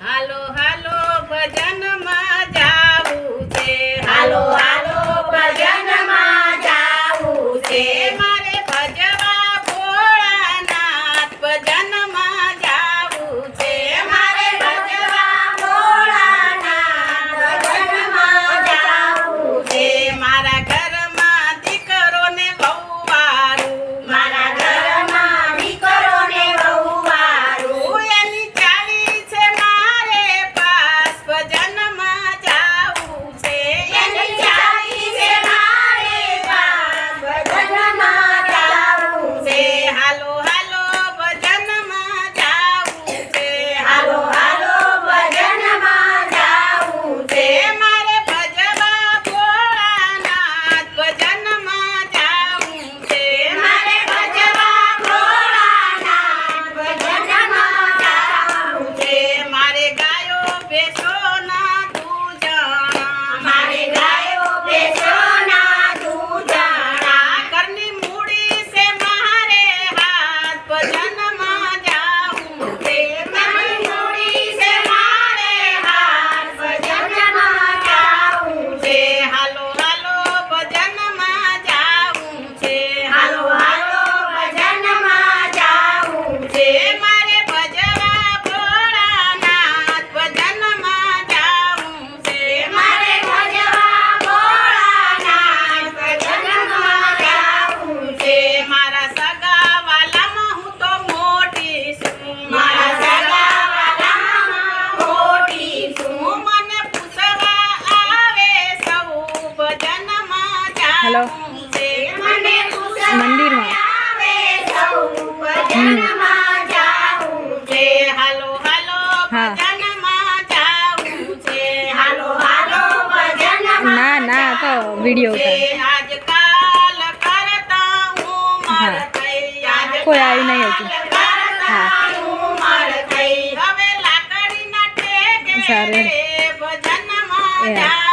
હાલો હા વીડિયો હા કોઈ આવી નહીં હતું હા. સારું એ હા.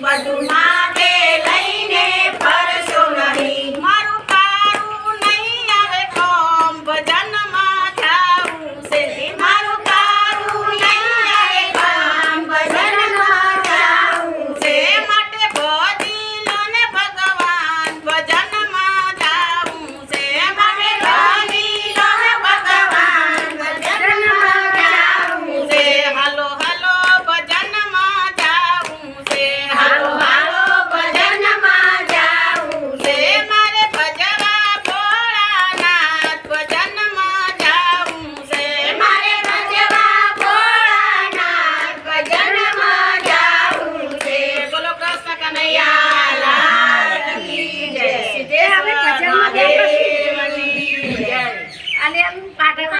you are divine.